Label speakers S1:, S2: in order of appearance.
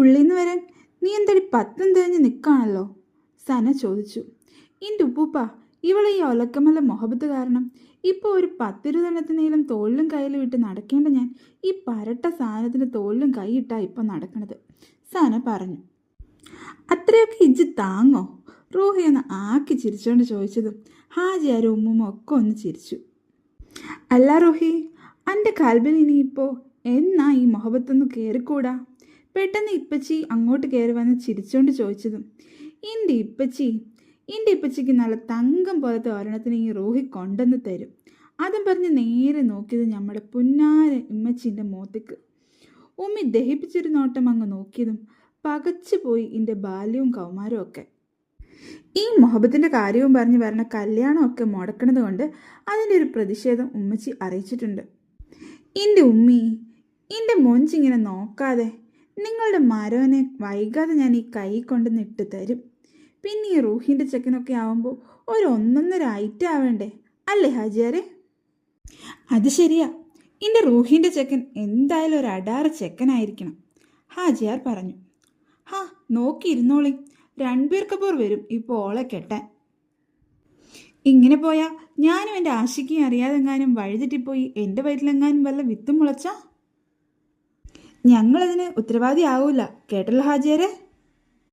S1: ഉള്ളിന്ന് വരാൻ നീ എന്തടി പത്തും തിരഞ്ഞ് നിൽക്കാണല്ലോ സന ചോദിച്ചു. എന്റെ ഉപ്പൂപ്പ ഇവളെ ഈ ഒലക്കമല്ല മൊഹബത്ത് കാരണം ഇപ്പോൾ ഒരു പത്തിരുതണത്തിനേലും തോളിലും കയ്യിലും ഇട്ട് നടക്കേണ്ട ഞാൻ ഈ പരട്ട സാധനത്തിന് തോളിലും കൈയിട്ടാ ഇപ്പം നടക്കണത്? സന പറഞ്ഞു. അത്രയൊക്കെ ഇജ്ജ് താങ്ങോ? റോഹി ഒന്ന് ആക്കി ചിരിച്ചുകൊണ്ട് ചോദിച്ചതും ഹാജിയാരും ഉമ്മുമ്മ ഒക്കെ ഒന്ന് ചിരിച്ചു. അല്ല റൂഹി എന്റെ കൽബിൽ ഇനിയിപ്പോൾ എന്നാ ഈ മൊഹബത്തൊന്ന് കയറിക്കൂടാ പെട്ടെന്ന് ഇപ്പച്ചി അങ്ങോട്ട് കയറി വന്ന് ചിരിച്ചുകൊണ്ട് ചോദിച്ചതും ഇന്റെ ഇപ്പച്ചി ഇന്റെ ഇപ്പച്ചിക്ക് നല്ല തങ്കം പോലത്തെ ഒരെണ്ണത്തിന് ഈ റോഹി കൊണ്ടുവന്ന് തരും. അതും പറഞ്ഞ് നേരെ നോക്കിയത് നമ്മുടെ പുന്നാര ഉമ്മച്ചിന്റെ മോത്തേക്ക്. ഉമ്മി ദഹിപ്പിച്ചൊരു നോട്ടം അങ്ങ് നോക്കിയതും പകച്ചു പോയി എന്റെ ബാല്യവും കൗമാരവും ഒക്കെ. ഈ മുഹബത്തിന്റെ കാര്യവും പറഞ്ഞ് വരണ കല്യാണമൊക്കെ മുടക്കണത് കൊണ്ട് അതിന്റെ ഒരു പ്രതിഷേധം ഉമ്മച്ചി അറിയിച്ചിട്ടുണ്ട്. എന്റെ ഉമ്മി എന്റെ മൊഞ്ചിങ്ങനെ നോക്കാതെ നിങ്ങളുടെ മരവനെ വൈകാതെ ഞാൻ ഈ കൈ കൊണ്ട് നിട്ട് തരും. പിന്നെ ഈ റൂഹിന്റെ ചെക്കനൊക്കെ ആവുമ്പോൾ ഒരു ഒന്നൊന്നര ഐറ്റം ആവേണ്ടേ? അല്ലേ ഹാജിയാരെ? അത് ശരിയാ. എന്റെ റൂഹിന്റെ ചെക്കൻ എന്തായാലും ഒരു അടാറ് ചെക്കനായിരിക്കണം ഹാജിയാർ പറഞ്ഞു. ഹാ നോക്കിയിരുന്നോളി രൺബീർ കപൂർ വരും ഇപ്പോൾ ഓളെ കെട്ടാൻ. ഇങ്ങനെ പോയാൽ ഞാനും എന്റെ ആശിക്കും അറിയാതെങ്ങാനും വഴിതെറ്റിപ്പോയി എന്റെ വയറ്റിലെങ്ങാനും വല്ല വിത്തും മുളച്ചാ? ഞങ്ങളതിന് ഉത്തരവാദി ആവൂല കേട്ടല്ലോ ഹാജിയരെ?